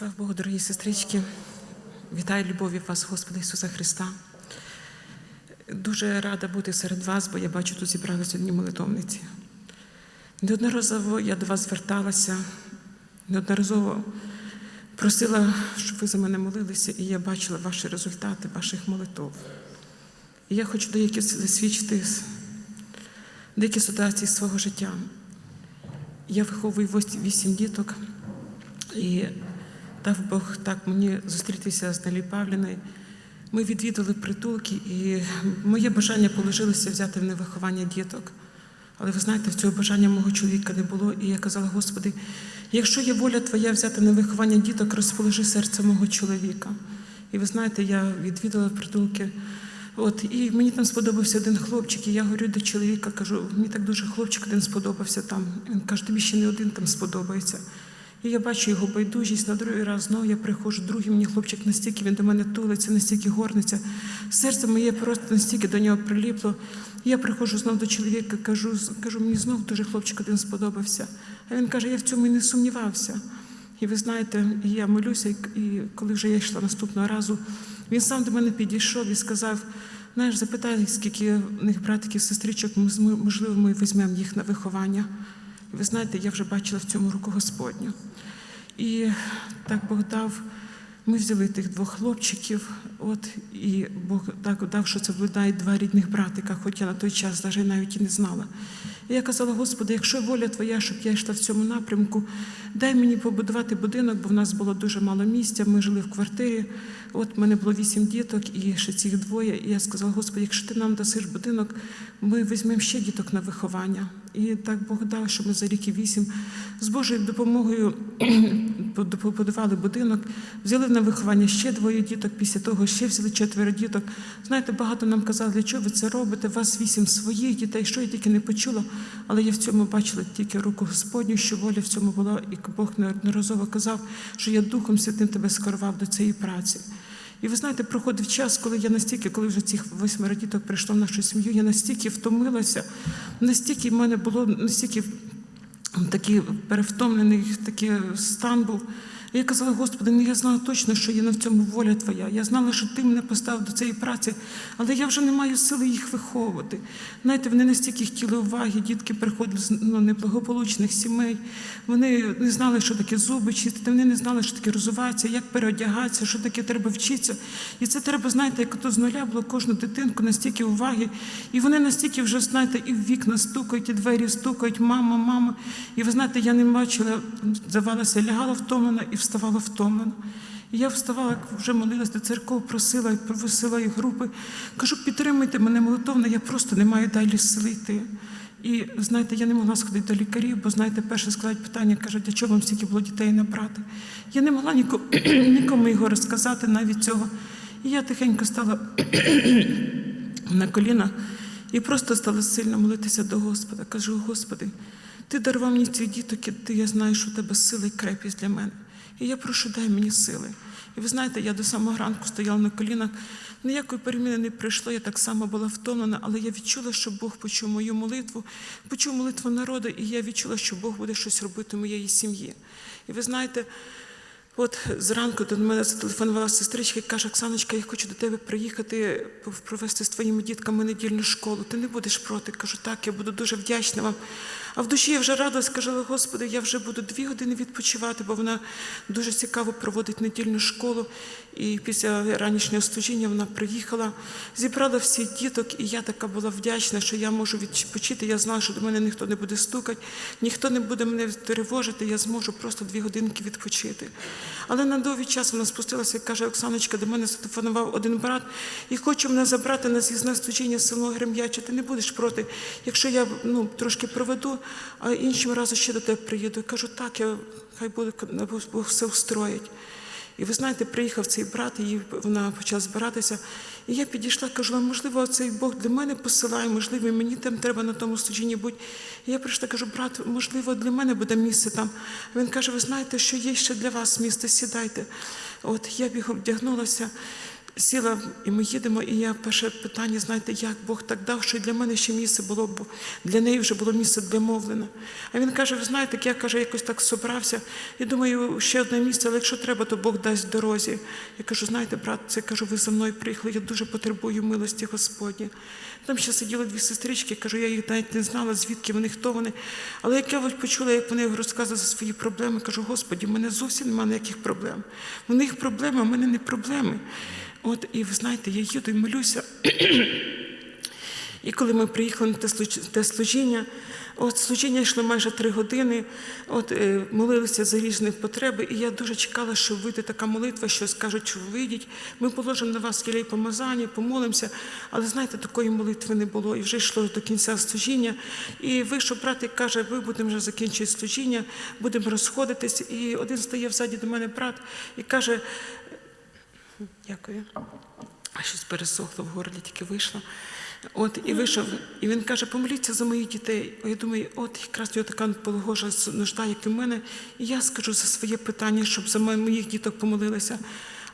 Слава Богу, дорогі сестрички. Вітаю любові вас, Господа Ісуса Христа. Дуже рада бути серед вас, бо я бачу, тут зібралися одні молитовниці. Неодноразово я до вас зверталася, неодноразово просила, щоб ви за мене молилися, і я бачила ваші результати, ваших молитов. І я хочу деякі засвідчити деякі ситуації свого життя. Я виховую вісім діток, і дав Бог так мені зустрітися з Нелі Павліною. Ми відвідали притулки, і моє бажання положилося взяти в них виховання діток. Але ви знаєте, цього бажання мого чоловіка не було. І я казала, Господи, якщо є воля Твоя взяти на виховання діток, розположи серце мого чоловіка. І ви знаєте, я відвідала притулки. От, і мені там сподобався один хлопчик, і я говорю до чоловіка, кажу, мені так дуже хлопчик один сподобався там. Він каже, тобі ще не один там сподобається. І я бачу його байдужість на другий раз. Знову я приходжу, другий мені хлопчик настільки він до мене тулиться, настільки горниться. Серце моє просто настільки до нього приліпло. І я приходжу знову до чоловіка, кажу, кажу, мені знов дуже хлопчик один сподобався. А він каже, я в цьому і не сумнівався. І ви знаєте, я молюся, і- коли вже я йшла наступного разу, він сам до мене підійшов і сказав: знаєш, запитай, скільки в них братиків, сестричок, можливо, ми візьмемо їх на виховання. Ви знаєте, я вже бачила в цьому руку Господню. І так Бог дав. Ми взяли тих двох хлопчиків, от і Бог так дав, що це навіть два рідних братика, хоч я на той час навіть навіть і не знала. І я казала, Господи, якщо воля Твоя, щоб я йшла в цьому напрямку, дай мені побудувати будинок, бо в нас було дуже мало місця. Ми жили в квартирі. От в мене було вісім діток і ще цих двоє. І я сказала, Господи, якщо ти нам дасиш будинок, ми візьмемо ще діток на виховання. І так Бог дав, що ми за рік і вісім з Божою допомогою побудували будинок, взяли на виховання ще двоє діток, після того ще взяли четверо діток. Знаєте, багато нам казали, для чого ви це робите? У вас вісім своїх дітей, що я тільки не почула, але я в цьому бачила тільки руку Господню, що воля в цьому була, і Бог неодноразово казав, що я Духом Святим тебе скерував до цієї праці. І ви знаєте, проходив час, коли я настільки, коли вже цих восьмеро діток прийшло в нашу сім'ю, я настільки втомилася, настільки в мене було настільки такий перевтомлений такий стан був. І я казала, Господи, ну я знала точно, що є на цьому воля Твоя. Я знала, що Ти мене поставив до цієї праці, але я вже не маю сили їх виховувати. Знаєте, вони настільки хотіли уваги, дітки приходили з ну, неблагополучних сімей. Вони не знали, що таке зуби чистити, вони не знали, що таке розуватися, як переодягатися, що таке треба вчитися. І це треба, знаєте, як то з нуля було кожну дитинку, настільки уваги. І вони настільки вже, знаєте, і в вікна стукають, і двері стукають, мама, мама. І ви знаєте, я не бачила, здавалося, лягала втомлена і вставала втомлена. І я вставала, вже молилась до церков, просила, висила їх групи. Кажу, підтримуйте мене молитовно, я просто не маю далі сили йти. І знаєте, я не могла сходити до лікарів, бо знаєте, перше складають питання, кажуть, а чого вам стільки було дітей набрати? Я не могла нікому, нікому його розказати навіть цього. І я тихенько стала на коліна і просто стала сильно молитися до Господа. Кажу, Господи, ти дарував мені ці діток, і ти я знаю, що у тебе сила і крепість для мене. І я прошу, дай мені сили. І ви знаєте, я до самого ранку стояла на колінах, ніякої переміни не прийшло, я так само була втомлена, але я відчула, що Бог почув мою молитву, почув молитву народу, і я відчула, що Бог буде щось робити в моєї сім'ї. І ви знаєте, От зранку до мене зателефонувала сестричка і каже, Оксаночка, я хочу до тебе приїхати провести з твоїми дітками недільну школу. Ти не будеш проти? Кажу, так, я буду дуже вдячна вам. А в душі я вже радилась, кажу, Господи, я вже буду дві години відпочивати, бо вона дуже цікаво проводить недільну школу. І після ранішнього служіння вона приїхала, зібрала всіх діток, і я така була вдячна, що я можу відпочити. Я знала, що до мене ніхто не буде стукати, ніхто не буде мене тривожити, я зможу просто дві годинки відпочити. Але на довгий час вона спустилася і каже, Оксаночка, до мене зателефонував один брат і хоче мене забрати на з'їзне служіння з село Грем'яче. Ти не будеш проти, якщо я ну, трошки проведу, а іншим разом ще до тебе приїду. Я кажу, так, я, хай буде, Бог все устроїть. І ви знаєте, приїхав цей брат, і вона почала збиратися. І я підійшла, кажу, «А, можливо, цей Бог для мене посилає, можливо, і мені там треба на тому служінні бути. І я прийшла, кажу, брат, можливо, для мене буде місце там. Він каже, ви знаєте, що є ще для вас місце, сідайте. От я бігом вдягнулася, сіла, і ми їдемо, і я перше питання, знаєте, як Бог так дав, що і для мене ще місце було, бо для неї вже було місце домовлене. А він каже: ви знаєте, я каже, якось так собрався, і думаю, ще одне місце, але якщо треба, то Бог дасть в дорозі. Я кажу, знаєте, брат, це кажу, ви за мною приїхали, я дуже потребую милості Господні. Там ще сиділи дві сестрички, кажу, я їх навіть не знала, звідки вони, хто вони. Але як я почула, як вони розказували за свої проблеми, кажу, Господі, в мене зовсім немає ніяких проблем. У них проблеми, а в мене не проблеми. От, і ви знаєте, я їду і молюся. І коли ми приїхали на те служіння, от служіння йшло майже три години, от е, молилися за різні потреби, і я дуже чекала, що вийде така молитва, що скажуть, що вийдіть, ми положимо на вас кілей помазання, помолимося. Але знаєте, такої молитви не було. І вже йшло до кінця служіння. І вийшов брат і каже, ви будемо вже закінчувати служіння, будемо розходитись. І один стає взаді до мене брат і каже, дякую. А щось пересохло в горлі, тільки вийшло. От і вийшов, і він каже: помоліться за моїх дітей. А я думаю, от якраз його така пологожа нужда, як і в мене. І я скажу за своє питання, щоб за моїх діток помолилися.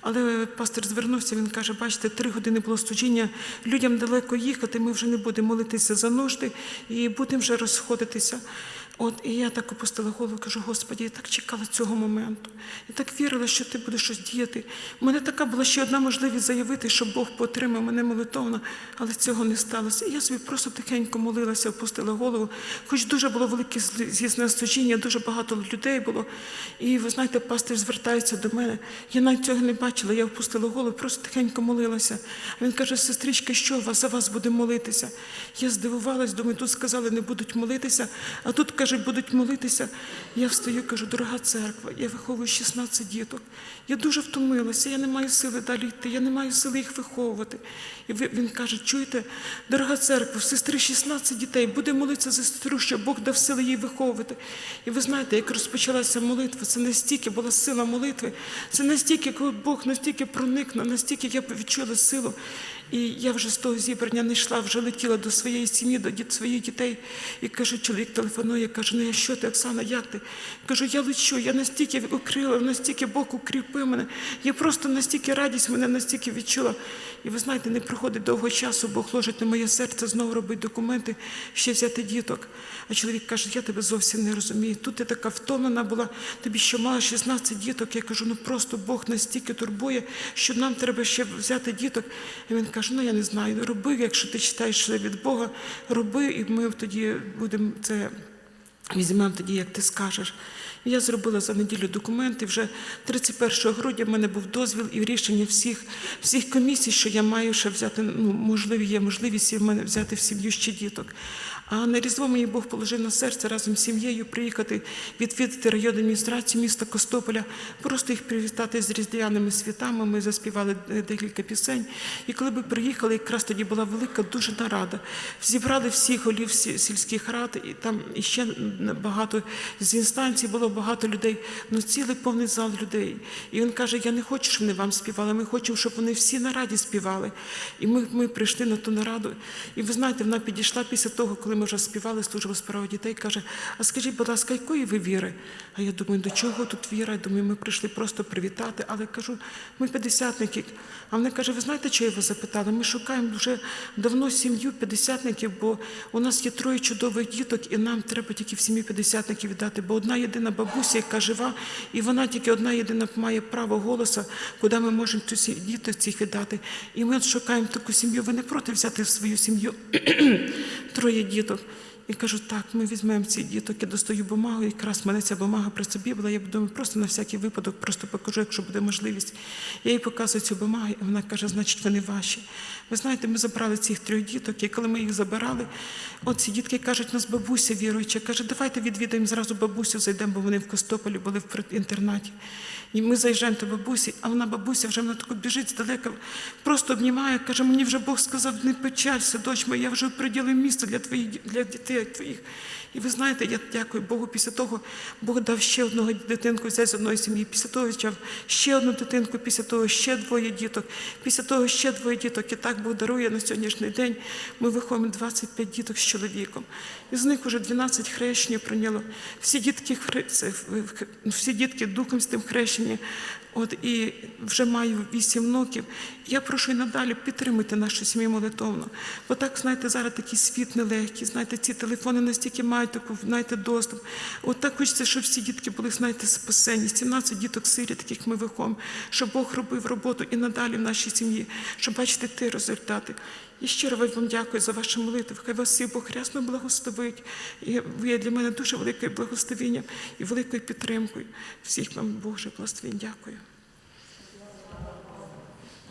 Але пастор звернувся, він каже: бачите, три години було служіння, людям далеко їхати, ми вже не будемо молитися за нужди і будемо вже розходитися. От і я так опустила голову, кажу, Господі, я так чекала цього моменту. Я так вірила, що ти будеш щось діяти. У мене така була ще одна можливість заявити, що Бог потримав мене молитовно, але цього не сталося. І я собі просто тихенько молилася, опустила голову. Хоч дуже було велике з'їзне служіння, дуже багато людей було. І ви знаєте, пастир звертається до мене. Я навіть цього не бачила. Я опустила голову, просто тихенько молилася. А він каже: сестричка, що вас за вас буде молитися? Я здивувалась, думаю, тут сказали, не будуть молитися, а тут кажуть, будуть молитися. Я встаю, кажу, дорога церква, я виховую 16 діток. Я дуже втомилася, я не маю сили далі йти, я не маю сили їх виховувати. І він каже: чуєте, дорога церква, в сестри 16 дітей, буде молитися за сестру, щоб Бог дав сили їй виховувати. І ви знаєте, як розпочалася молитва, це настільки була сила молитви, це настільки, коли Бог настільки проникне, настільки я відчула силу. І я вже з того зібрання не йшла, вже летіла до своєї сім'ї, до своїх дітей. І кажу, чоловік телефонує, каже, ну я що ти, Оксана, як ти? Кажу, я лечу, я настільки укрила, настільки Бог укріпив мене. Я просто настільки радість мене настільки відчула. І ви знаєте, не проходить довго часу, Бог ложить на моє серце, знову робить документи, ще взяти діток. А чоловік каже, я тебе зовсім не розумію. Тут ти така втомлена була, тобі ще мало 16 діток. Я кажу, ну просто Бог настільки турбує, що нам треба ще взяти діток. І він каже, ну я не знаю, роби, якщо ти читаєш що від Бога, роби, і ми тоді будемо це візьмемо тоді, як ти скажеш. Я зробила за неділю документи. Вже 31 грудня в мене був дозвіл і рішення всіх, всіх комісій, що я маю ще взяти, ну, можливі, є можливість в мене взяти в сім'ю ще діток. А на Різдво мені Бог положив на серце разом з сім'єю приїхати відвідати районну адміністрацію міста Костополя, просто їх привітати з різдвяними святами. Ми заспівали е, декілька пісень. І коли ми приїхали, якраз тоді була велика дуже нарада. Зібрали всіх голів сільських рад, і там іще багато з інстанцій було багато людей, ну цілий повний зал людей. І він каже: Я не хочу, щоб вони вам співали. Ми хочемо, щоб вони всі на раді співали. І ми, ми прийшли на ту нараду. І ви знаєте, вона підійшла після того, коли ми вже співали службу справа дітей, каже: А скажіть, будь ласка, якої ви віри? А я думаю, до чого тут віра? Я думаю, ми прийшли просто привітати. Але кажу, ми п'ятдесятники. А вона каже: Ви знаєте, що я вас запитала? Ми шукаємо вже давно сім'ю п'ятдесятників, бо у нас є троє чудових діток, і нам треба тільки в сім'ю п'ятдесятників віддати. Бо одна єдина бабуся, яка жива, і вона тільки одна єдина має право голоса, куди ми можемо цю діток цих віддати. І ми шукаємо таку сім'ю. Ви не проти взяти в свою сім'ю троє діток. І кажу, так, ми візьмемо ці діток, я достаю бумагу, і якраз мене ця бумага при собі була. Я думаю, просто на всякий випадок, просто покажу, якщо буде можливість. Я їй показую цю бумагу, і вона каже, значить, вони ваші. Ви знаєте, ми забрали цих трьох діток, і коли ми їх забирали, от ці дітки кажуть, у нас бабуся віруюча, каже, давайте відвідаємо зразу бабусю, зайдемо, бо вони в Костополі були в інтернаті. І ми заїжджаємо до бабусі, а вона бабуся вже вона тако біжить здалека, просто обнімає, каже, мені вже Бог сказав, не печалься, дочь моя, я вже приділив місце для твоїх для дітей твоїх. І ви знаєте, я дякую Богу. Після того Бог дав ще одного дитинку взяти з одної сім'ї. Після того взяв ще одну дитинку, після того ще двоє діток, після того ще двоє діток. І так Бог дарує на сьогоднішній день. Ми виховуємо 25 діток з чоловіком. Із них вже 12 хрещення прийняло. Всі дітки всі дітки духом з тим хрещенням. От і вже маю вісім внуків. Я прошу і надалі підтримуйте нашу сім'ю молитовно. Бо так, знаєте, зараз такий світ нелегкий, знаєте, ці телефони настільки мають таку, знаєте, доступ. От так хочеться, щоб всі дітки були, знаєте, спасені. 17 діток сирі, таких ми виховуємо, щоб Бог робив роботу і надалі в нашій сім'ї, щоб бачити ті результати. І щиро вам дякую за ваші молитви. Хай вас всіх Бог рясно благословить. І ви є для мене дуже великою благословенням і великою підтримкою. Всіх вам Боже благословень. Дякую.